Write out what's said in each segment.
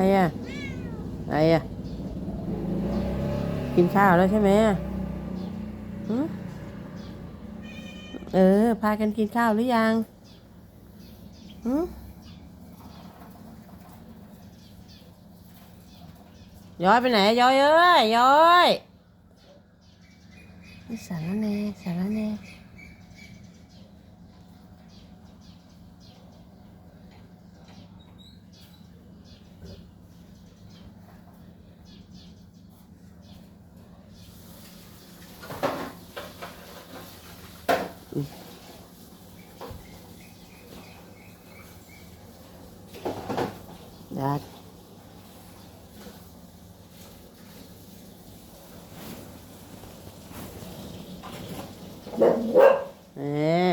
ไอะอะไรอะ กินข้าวแล้วใช่ไหมเออ พากันกินข้าวหรือยังย้อยไปไหน ย้อยเอ้ย ย้อยสารเน่สารเน่ ดัดเออ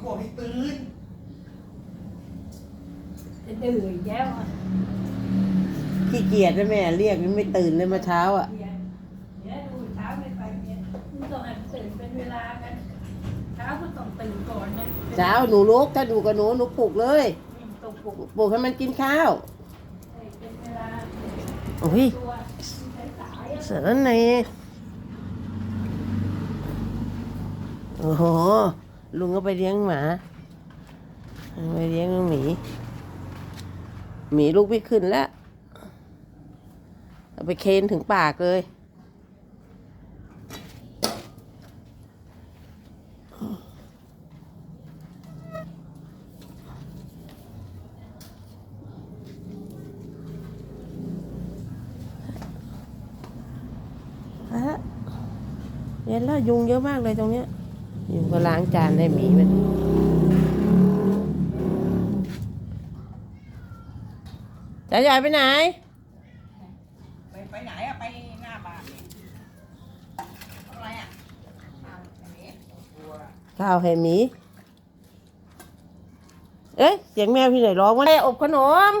ขวบให้ตื่นจะดื้ออีกแล้วอะขี้เกียจนะแม่เรียกมันไม่ตื่นเลยมาเช้าอะเรียนเดี๋ยวดูเช้าไม่ไปเรียนมึงต้องให้ตื่นเป็นเวลากันเช้าก็ต้องตื่นก่อนนะเช้าหนูลุกถ้าดูกับหนูหนูปลุกเลยอืมต้องปลุกปลุกให้มันกินข้าวให้เป็นเวลาโอ้ยตัวสายๆอะเสือในโอ้โห ลุงก็ไปเลี้ยงหมาไปเลี้ยงหมี หมีลูกไม่ขึ้นแล้วเอาไปเคนถึงปากเลยฮะเย็นแล้วยุงเยอะมากเลยตรงเนี้ย ยุงก็ล้างจานให้หมีมันจะใหญ่ไปไหน ไปไปไหนอะไปหน้าบ้านเนี่ยทำอะไรอะอ้าวอันนี้ข้าวให้หมีเอ๊ะเสียงแมวที่ไหนร้องวะแม่อบขนม